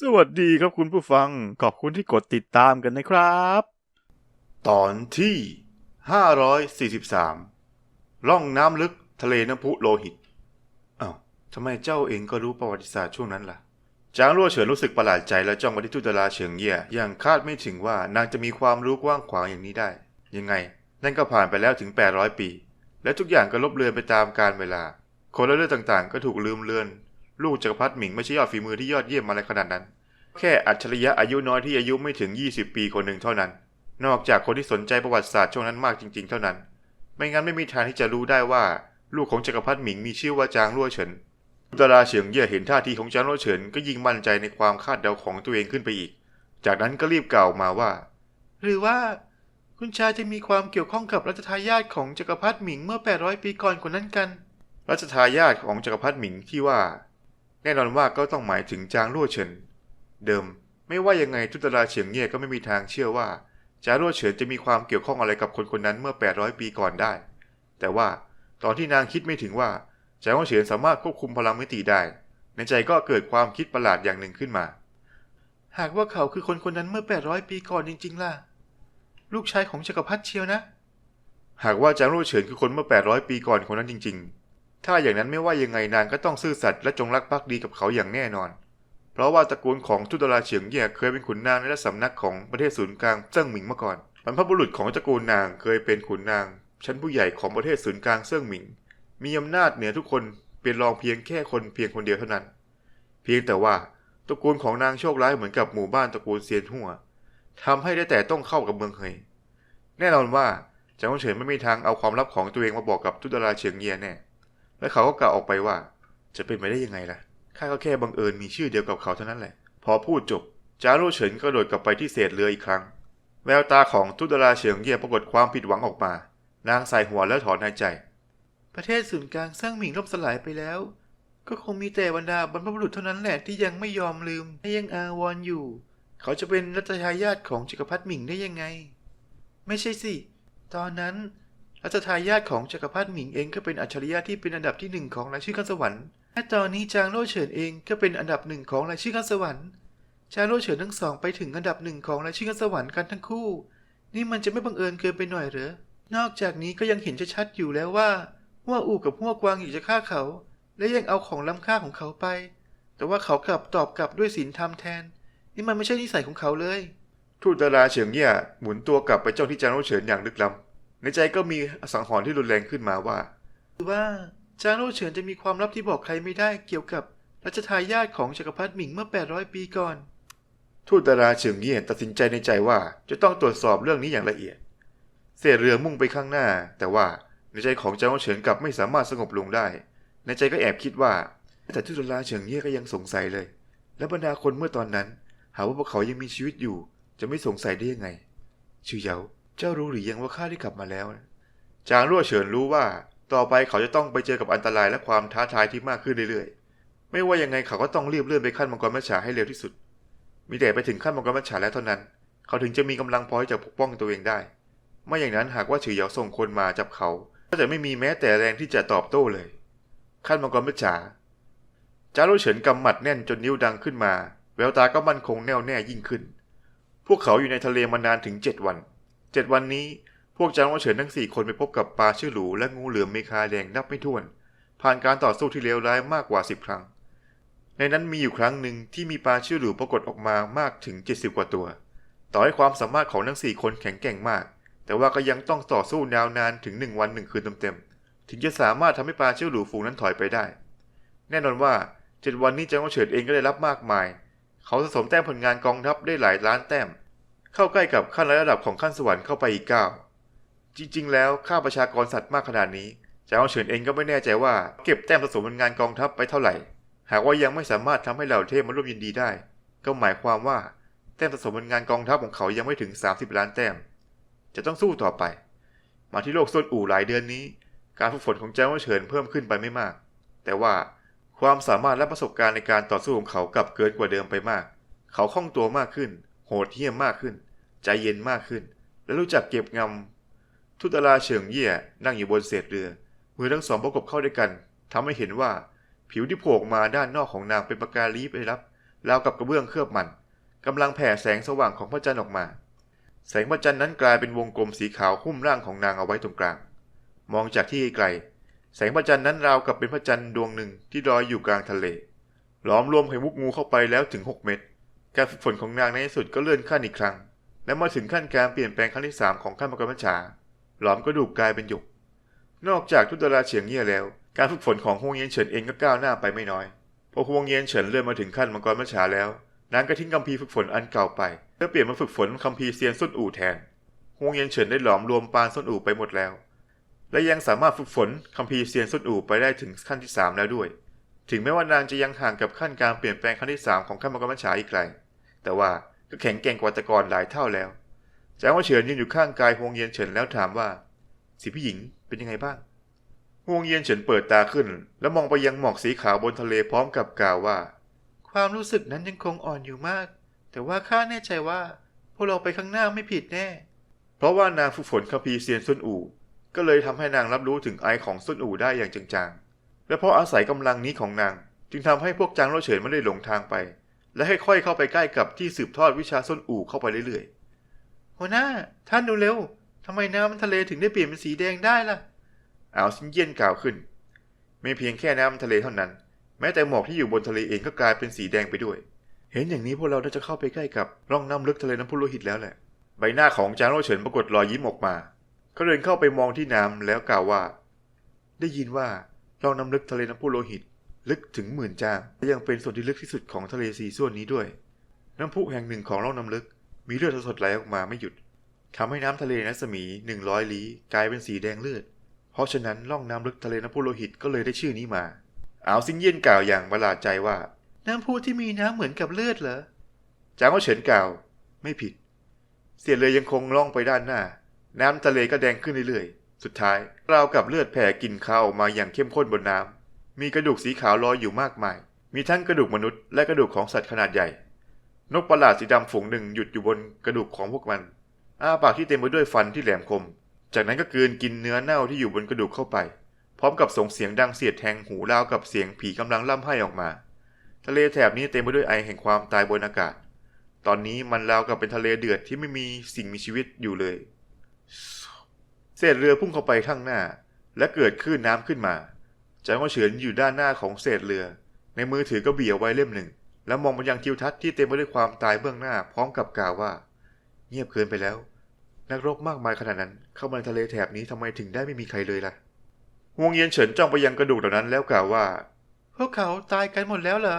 สวัสดีครับคุณผู้ฟัง ขอบคุณที่กดติดตามกันนะครับ ตอนที่ 543 ล่องน้ำลึกทะเลน้ำพุโลหิตอ้าวทำไมเจ้าเองก็รู้ประวัติศาสตร์ช่วงนั้นล่ะ จางรั่วเฉินรู้สึกประหลาดใจและจ้องมาที่ทุตลาเฉิงเย่ยอย่างคาดไม่ถึงว่านางจะมีความรู้กว้างขวางอย่างนี้ได้ ยังไง นั่นก็ผ่านไปแล้วถึง 800 ปี และทุกอย่างก็ลบเลือนไปตามกาลเวลา คนและเรื่องต่างๆ ก็ถูกลืมเลือน ลูกจักรพรรดิหมิงไม่ใช่ยอดฝีมือที่ยอดเยี่ยมอะไรขนาดนั้น แค่อัจฉริยะอายุน้อยที่อายุไม่ถึง 20 ปีคนหนึ่งเท่านั้น นอกจากคนที่สนใจประวัติศาสตร์ช่วงนั้นมากจริง ๆ เท่านั้น ไม่งั้นไม่มีทางที่จะรู้ได้ว่า ลูกของจักรพรรดิหมิงมีชื่อว่าจางรั่วเฉินดาราเฉียงเย่ยเห็นท่าทีของจางรั่วเฉินก็ยิ่งมั่นใจในความคาดเดาของตัวเองขึ้นไปอีก จากนั้นก็รีบกล่าวมาว่า หรือว่าคุณชายจะมีความเกี่ยวข้องกับรัชทายาทของจักรพรรดิหมิงเมื่อ 800 ปีก่อนคนนั้นกัน รัชทายาทของจักรพรรดิหมิงที่ว่า แน่นอนว่าก็ต้องหมายถึงจางรั่วเฉิน เดิม ไม่ว่ายังไงทุตราเฉียงเย่ยก็ไม่มีทางเชื่อว่าจางรั่วเฉินจะมีความเกี่ยวข้องอะไรกับคนคนนั้นเมื่อ 800 ปีก่อนได้ แต่ว่าตอนที่นางคิดไม่ถึงว่าจางรั่วเฉินสามารถควบคุมพลังมิติได้ ในใจก็เกิดความคิดประหลาดอย่างหนึ่งขึ้นมา หากว่าเขาคือคนคนนั้นเมื่อ 800 ปีก่อนจริง ๆ ล่ะ ลูกชายของจักรพรรดิเชียวนะ หากว่าจางรั่วเฉินคือคนเมื่อ 800 ปีก่อนคนนั้นจริง ๆ ถ้าอย่างนั้นไม่ว่ายังไงนางก็ต้องซื่อสัตย์และจงรักภักดีกับเขาอย่างแน่นอน เพราะว่าตระกูลของทุตราเฉียงเย่ยเคยเป็นขุนนางในราชสำนักของประเทศศูนย์กลางเจิ้งหมิงมาก่อนบรรพบุรุษของตระกูลนางเคยเป็นขุนนาง ชั้นผู้ใหญ่ของประเทศศูนย์กลางเจิ้งหมิง มีอำนาจเหนือทุกคนเป็นรองเพียงแค่คนเพียงคนเดียวเท่านั้น เพียงแต่ว่าตระกูลของนางโชคร้ายเหมือนกับหมู่บ้านตระกูลเซียนหัวทำให้ได้แต่ต้องเข้ากับเมืองเฮยแน่นอนว่าจางเฉินไม่มีทางเอาความลับของตัวเองมาบอกกับทุตราเฉียงเย่ยแน่ และเขาก็กล่าวออกไปว่า จะเป็นไปได้ยังไงล่ะข้าก็แค่บังเอิญมีชื่อเดียวกับเขาเท่านั้นแหละ พอพูดจบจารุเฉินก็โดดกลับไปที่เศษเรืออีกครั้ง แววตาของทุตราเฉียงเย่ยปรากฏความผิดหวังออกมา นางใส่หัวแล้วถอนหายใจ ประเทศศูนย์กลางสร้างหมิงล่มสลายไปแล้ว ก็คงมีแต่บรรดาบรรพบุรุษเท่านั้นแหละที่ยังไม่ยอมลืมและยังอาวรณ์อยู่ เขาจะเป็นรัชทายาทของจักรพรรดิหมิงได้ยังไง ไม่ใช่สิ ตอนนั้น รัชทายาทของจักรพรรดิหมิงเองก็เป็นอัจฉริยะที่เป็นอันดับที่หนึ่งของรายชื่อข้าสวรรค์ และตอนนี้จางโล่เฉินเองก็เป็นอันดับหนึ่งของรายชื่อข้าสวรรค์จางโล่เฉินทั้งสองไปถึงอันดับหนึ่งของรายชื่อข้าสวรรค์กันทั้งคู่ นี่มันจะไม่บังเอิญเกินไปหน่อยเหรอ นอกจากนี้ก็ยังเห็นชัดๆอยู่แล้วว่าหัวอู่กับหัวกวางอยากจะฆ่าเขา และยังเอาของล้ำค่าของเขาไป แต่ว่าเขากลับตอบกลับด้วยศีลธรรมแทน นี่มันไม่ใช่นิสัยของเขาเลย ทูตดาราเฉิงเย่ยหมุนตัวกลับไปจ้องที่จางโลเฉินอย่างลึกล้ำ ในใจก็มีสังหรณ์ที่รุนแรงขึ้นมาว่าคือว่าจางโลเฉินจะมีความลับที่บอกใครไม่ได้เกี่ยวกับรัชทายาทของจักรพรรดิหมิงเมื่อ 800 ปีก่อน ทูตดาราเฉิงเยี่ยนตัดสินใจในใจว่าจะต้องตรวจสอบเรื่องนี้อย่างละเอียดเศษเรือมุ่งไปข้างหน้า แต่ว่าในใจของจางโลเฉินกลับไม่สามารถสงบลงได้ ในใจก็แอบคิดว่า แต่ทูตดาราเฉิงเยี่ยก็ยังสงสัยเลย และบรรดาคนเมื่อตอนนั้น หาว่าพวกเขายังมีชีวิตอยู่ จะไม่สงสัยได้ยังไง ชื่อเยา เจ้ารู้หรือยังว่าข้าได้กลับมาแล้วจางรั่วเฉินรู้ว่าต่อไปเขาจะต้องไปเจอกับอันตรายและความท้าทายที่มากขึ้นเรื่อยๆ ไม่ว่ายังไงเขาก็ต้องรีบเลื่อนไปขั้นมังกรมัจฉาให้เร็วที่สุด มีแต่ไปถึงขั้นมังกรมัจฉาแล้วเท่านั้น เขาถึงจะมีกำลังพอที่จะปกป้องตัวเองได้ ไม่อย่างนั้นหากว่าชื่อเหยาส่งคนมาจับเขา ก็จะไม่มีแม้แต่แรงที่จะตอบโต้เลย ขั้นมังกรมัจฉาจางรั่วเฉินกำหมัดแน่นจนนิ้วดังขึ้นมา แววตาก็มั่นคงแน่วแน่ยิ่งขึ้น พวกเขาอยู่ในทะเลมานานถึงเจ็ดวัน เจ็ดวันนี้พวกจางว่าเฉินทั้งสี่คนไปพบกับปลาชื่อหลูและงูเหลือมเมคาแดงนับไม่ถ้วน ผ่านการต่อสู้ที่เลวร้ายมากกว่าสิบครั้ง ในนั้นมีอยู่ครั้งหนึ่งที่มีปลาชื่อหลูปรากฏออกมามากถึงเจ็ดสิบกว่าตัว ต่อให้ความสามารถของทั้งสี่คนแข็งแกร่งมาก แต่ว่าก็ยังต้องต่อสู้ยาวนานถึงหนึ่งวันหนึ่งคืนเต็มๆถึงจะสามารถทำให้ปลาชื่อหลูฝูงนั้นถอยไปได้ แน่นอนว่าเจ็ดวันนี้จางว่าเฉินเองก็ได้รับมากมาย เขาสะสมแต้มผลงานกองทัพได้หลายล้านแต้ม เข้าใกล้กับขั้นระดับของขั้นสวรรค์เข้าไปอีกก้าวจริง ๆ แล้วค่าประชากรสัตว์มากขนาดนี้จางเฉินเองก็ไม่แน่ใจว่าเก็บแต้มสะสมผลงานกองทัพไปเท่าไหร่ หากว่ายังไม่สามารถทำให้เหล่าเทพมาร่วมยินดีได้ ก็หมายความว่าแต้มสะสมผลงานกองทัพของเขายังไม่ถึง 30 ล้านแต้ม จะต้องสู้ต่อไป มาที่โลกโซนอู่หลายเดือนนี้ การฝึกฝนของจางเฉินเพิ่มขึ้นไปไม่มาก แต่ว่าความสามารถและประสบการณ์ในการต่อสู้ของเขากลับเกินกว่าเดิมไปมาก เขาคล่องตัวมากขึ้น โหดเหี้ยมมากขึ้น ใจเย็นมากขึ้น และรู้จักเก็บงำทุตลาเฉิงเย่ยนั่งอยู่บนเศษเรือ มือทั้งสองประกบเข้าด้วยกันทำให้เห็นว่าผิวที่โผล่มาด้านนอกของนางเป็นปากกาลีไปรับราวกับกระเบื้องเคลือบมันกำลังแผ่แสงสว่างของพระจันทร์ออกมา แสงพระจันทร์นั้นกลายเป็นวงกลมสีขาวหุ้มร่างของนางเอาไว้ตรงกลาง มองจากที่ไกล แสงพระจันทร์นั้นราวกับเป็นพระจันทร์ดวงหนึ่งที่ลอยอยู่กลางทะเล ล้อมรวมไข่มุกงูเข้าไปแล้วถึง 6 เม็ดการฝึกฝนของนางในที่สุดก็เลื่อนขั้นอีกครั้ง และมาถึงขั้นการเปลี่ยนแปลงครั้งที่3ของขั้นมังกรบัญชา หลอมกระดูกกลายเป็นหยก นอกจากทุตราเฉียงเยี่ยแล้ว การฝึกฝนของฮวงเยียนเฉินเองก็ก้าวหน้าไปไม่น้อย พอฮวงเยียนเฉินเลื่อนมาถึงขั้นมังกรบัญชาแล้ว นางก็ทิ้งคัมภีร์ฝึกฝนอันเก่าไปเพื่อเปลี่ยนมาฝึกฝนคัมภีร์เซียนส้นอู่แทนฮวงเยียนเฉินได้หลอมรวมปานส้นอู่ไปหมดแล้ว และยังสามารถฝึกฝนคัมภีร์เซียนส้นอู่ไปได้ถึงขั้นที่ 3 แล้วด้วย ถึงแม้ว่านางจะยังห่างกับขั้นการเปลี่ยนแปลงขั้นที่ 3 ของขั้นมังกรบัญชาอีกไกล แต่ว่า ก็แข็งแกร่งกว่าแต่ก่อนหลายเท่าแล้วจางว่าเฉินยืนอยู่ข้างกายฮวงเยียนเฉินแล้วถามว่าสิพี่หญิงเป็นยังไงบ้างฮวงเยียนเฉินเปิดตาขึ้น แล้วมองไปยังหมอกสีขาวบนทะเลพร้อมกับกล่าวว่า ความรู้สึกนั้นยังคงอ่อนอยู่มาก แต่ว่าข้าแน่ใจว่า พวกเราไปข้างหน้าไม่ผิดแน่ เพราะว่านางฝึกฝนคัมภีร์เซียนซุนอู่ ก็เลยทำให้นางรับรู้ถึงไอของซุนอู่ได้อย่างจางๆและเพราะอาศัยกำลังนี้ของนาง จึงทำให้พวกจางโลเฉินไม่ได้หลงทางไป และค่อยๆเข้าไปใกล้กับที่สืบทอดวิชาซุนอู่เข้าไปเรื่อยๆหัวหน้า ท่านดูเร็วทำไมน้ำทะเลถึงได้เปลี่ยนเป็นสีแดงได้ล่ะอ่าวซินเยียนกล่าวขึ้น ไม่เพียงแค่น้ำทะเลเท่านั้น แม้แต่หมอกที่อยู่บนทะเลเองก็กลายเป็นสีแดงไปด้วย เห็นอย่างนี้พวกเราน่าจะเข้าไปใกล้กับร่องน้ำลึกทะเลน้ำพุโลหิตแล้วแหละ ใบหน้าของจางโลเฉินปรากฏรอยยิ้มออกมา เขาเดินเข้าไปมองที่น้ำแล้วกล่าวว่า ได้ยินว่าร่องน้ำลึกทะเลน้ำพุโลหิต ลึกถึงหมื่นจางและยังเป็นส่วนที่ลึกที่สุดของทะเลสีส่วนนี้ด้วย น้ำพุแห่งหนึ่งของร่องน้ำลึก มีเลือดสดๆไหลออกมาไม่หยุดทำให้น้ำทะเลรัศมีหนึ่งร้อยลี้กลายเป็นสีแดงเลือด เพราะฉะนั้นร่องน้ำลึกทะเลน้ำพุโลหิตก็เลยได้ชื่อนี้มาอาวซิงเยี่ยนกล่าวอย่างประหลาดใจว่า น้ำพุที่มีน้ำเหมือนกับเลือดเหรอจางก็เฉินกล่าว ไม่ผิด เสียเลยยังคงล่องไปด้านหน้า น้ำทะเลก็แดงขึ้นเรื่อยๆ สุดท้ายราวกับเลือดแผ่กลิ่นคาออกมาอย่างเข้มข้นบนน้ำ มีกระดูกสีขาวลอยอยู่มากมาย มีทั้งกระดูกมนุษย์และกระดูกของสัตว์ขนาดใหญ่ นกประหลาดสีดำฝูงหนึ่งหยุดอยู่บนกระดูกของพวกมัน อ้าปากที่เต็มไปด้วยฟันที่แหลมคม จากนั้นก็กลืนกินเนื้อเน่าที่อยู่บนกระดูกเข้าไป พร้อมกับส่งเสียงดังเสียดแทงหูราวกับเสียงผีกำลังล่ำไห้ออกมา ทะเลแถบนี้เต็มไปด้วยไอแห่งความตายบนอากาศ ตอนนี้มันราวกับเป็นทะเลเดือดที่ไม่มีสิ่งมีชีวิตอยู่เลยเศษเรือพุ่งเข้าไปข้างหน้า และเกิดคลื่นน้ำขึ้นมา จางว่าเฉินอยู่ด้านหน้าของเศษเรือ ในมือถือกระบี่เอาไว้เล่มหนึ่ง แล้วมองไปยังทิวทัศน์ที่เต็มไปด้วยความตายเบื้องหน้าพร้อมกับกล่าวว่า เงียบเกินไปแล้ว นักรบมากมายขนาดนั้น เข้ามาในทะเลแถบนี้ทำไมถึงได้ไม่มีใครเลยล่ะฮวงเยียนเฉินจ้องไปยังกระดูกเหล่านั้นแล้วกล่าวว่า พวกเขาตายกันหมดแล้วเหรอ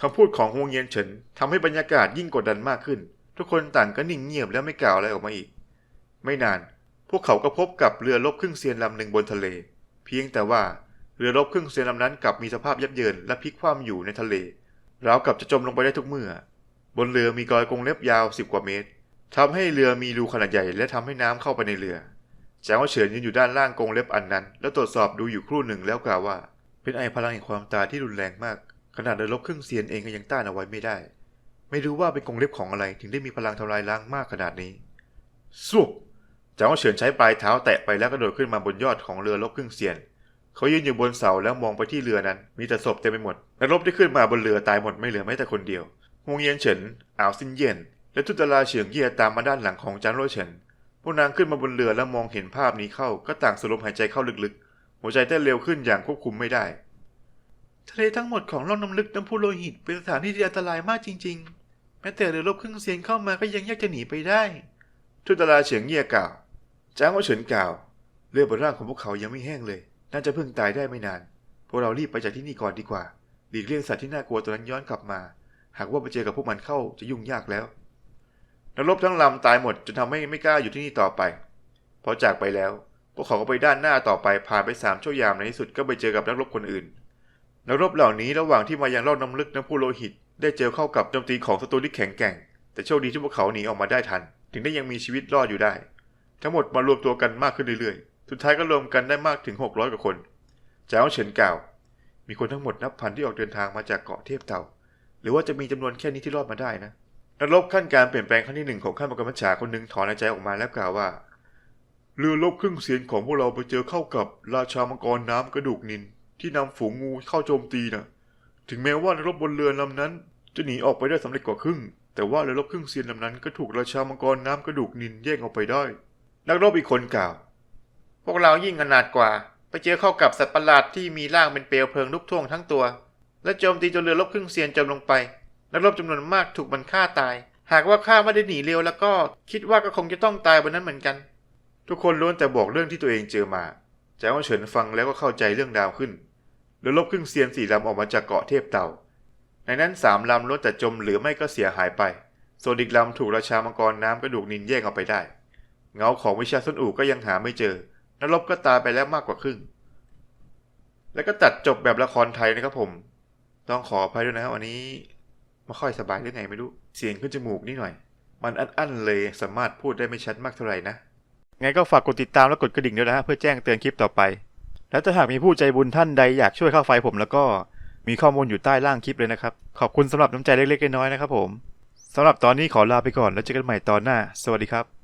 คำพูดของฮวงเยียนเฉินทำให้บรรยากาศยิ่งกดดันมากขึ้น ทุกคนต่างก็นิ่งเงียบแล้วไม่กล่าวอะไรออกมาอีก ไม่นาน พวกเขาก็พบกับเรือรบครึ่งเซียนลำหนึ่งบนทะเล เพียงแต่ว่าเรือรบครึ่งเซียนลำนั้นกลับมีสภาพยับเยินและพลิกคว่ำอยู่ในทะเลราวกับจะจมลงไปได้ทุกเมื่อ บนเรือมีกอยกงเล็บยาวสิบกว่าเมตรทำให้เรือมีรูขนาดใหญ่และทำให้น้ำเข้าไปในเรือแจางว่าเฉินยืนอยู่ด้านล่างกงเล็บอันนั้น แล้วตรวจสอบดูอยู่ครู่หนึ่งแล้วกล่าวว่า เป็นไอพลังแห่งความตายที่รุนแรงมาก ขนาดเรือรบครึ่งเซียนเองก็ยังต้านเอาไว้ไม่ได้ ไม่รู้ว่าเป็นกงเล็บของอะไรถึงได้มีพลังทำลายล้างมากขนาดนี้สุบ จางเฉินใช้ปลายเท้าแตะไปแล้วกระโดดขึ้นมาบนยอดของเรือรบครึ่งเซียน เขายืนอยู่บนเสาแล้วมองไปที่เรือนั้น มีแต่ศพเต็มไปหมด นักรบที่ขึ้นมาบนเรือตายหมดไม่เหลือแม้แต่คนเดียวฮวงเยียนเฉินอ่าวซินเยียน และทุตลาเฉียงเยียตามมาด้านหลังของจางโรเฉิน พวกนางขึ้นมาบนเรือแล้วมองเห็นภาพนี้เข้า ก็ต่างสูดลมหายใจเข้าลึกๆ หัวใจเต้นเร็วขึ้นอย่างควบคุมไม่ได้ ทะเลทั้งหมดของร่องน้ำลึกน้ำพุโลหิตเป็นสถานที่ที่อันตรายมากจริง ๆ แม้แต่เรือรบครึ่งเซียนเข้ามาก็ยังยากจะหนีไปได้ ทุตลาเฉียงเยียกล่าว จางโรเฉินกล่าวเลือดบนร่างของพวกเขายังไม่แห้งเลย น่าจะเพิ่งตายได้ไม่นาน พวกเรารีบไปจากที่นี่ก่อนดีกว่าหลีกเลี่ยงสัตว์ที่น่ากลัวตัวนั้นย้อนกลับมา หากว่าไปเจอกับพวกมันเข้าจะยุ่งยากแล้วนักรบทั้งลำตายหมดจนทำให้ไม่กล้าอยู่ที่นี่ต่อไปพอจากไปแล้ว พวกเขาก็ไปด้านหน้าต่อไปผ่านไปสามชั่วยามในที่สุดก็ไปเจอกับนักรบคนอื่นนักรบเหล่านี้ระหว่างที่มายังรอบน้ำลึกน้ำพุโลหิต ได้เจอเข้ากับโจมตีของศัตรูที่แข็งแกร่ง แต่โชคดีที่พวกเขาหนีออกมาได้ทัน ถึงได้ยังมีชีวิตรอดอยู่ได้ ทั้งหมดมารวมตัวกันมากขึ้นเรื่อยๆ สุดท้ายก็รวมกันได้มากถึง 600 กว่าคนเจ้าเฉินกล่าว มีคนทั้งหมดนับพันที่ออกเดินทางมาจากเกาะเทพเต่า หรือว่าจะมีจำนวนแค่นี้ที่รอดมาได้นะนักรบขั้นการเปลี่ยนแปลงขั้นที่หนึ่งของขั้นมังกรบัญชาคนหนึ่งถอนหายใจออกมาแล้วกล่าวว่า เรือรบครึ่งเสียนของพวกเราไปเจอเข้ากับราชามังกรน้ำกระดูกนิน ที่นำฝูงงูเข้าโจมตีนะถึงแม้ว่านักรบบนเรือลำนั้น จะหนีออกไปได้สำเร็จกว่าครึ่ง แต่ว่าเรือรบครึ่งเซียนลำนั้นก็ถูกราชามังกรน้ำกระดูกนินแย่งออกไปได้ นักรบอีกคนกล่าว พวกเรายิ่งอนาถกว่า ไปเจอเข้ากับสัตว์ประหลาดที่มีร่างเป็นเปลวเพลิงลุกท่วงทั้งตัว และโจมตีจนเรือรบครึ่งเซียนจมลงไป นักรบจำนวนมากถูกมันฆ่าตาย หากว่าข้าไม่ได้หนีเร็วแล้วก็คิดว่าก็คงจะต้องตายบนนั้นเหมือนกัน ทุกคนล้วนแต่บอกเรื่องที่ตัวเองเจอมาจางว่าเฉินฟังแล้วก็เข้าใจเรื่องดาวขึ้นเรือรบครึ่งเซียนสี่ลำออกมาจากเกาะเทพเต่า ในนั้นสามลำล้วนแต่จมหรือไม่ก็เสียหายไป ส่วนอีกลำถูกราชามังกรน้ำกระดูกนินแย่งเอาไปได้ เงาของวิชาส้นอู่ก็ยังหาไม่เจอนักรบก็ตายไปแล้วมากกว่าครึ่ง แล้วก็ตัดจบแบบละครไทยนะครับผม ต้องขออภัยด้วยนะครับวันนี้ไม่ค่อยสบายหรือไงไม่รู้ เสียงขึ้นจมูกนิดหน่อย มันอั้นๆเลยสามารถพูดได้ไม่ชัดมากเท่าไหร่นะ ไงก็ฝากกดติดตามและกดกระดิ่งด้วยนะฮะเพื่อแจ้งเตือนคลิปต่อไป แล้วถ้าหากมีผู้ใจบุญท่านใดอยากช่วยเข้าไฟผมแล้วก็มีข้อมูลอยู่ใต้ล่างคลิปเลยนะครับ ขอบคุณสำหรับน้ำใจเล็กๆน้อยๆนะครับผมสำหรับตอนนี้ขอลาไปก่อนแล้วเจอกันใหม่ตอนหน้า สวัสดีครับ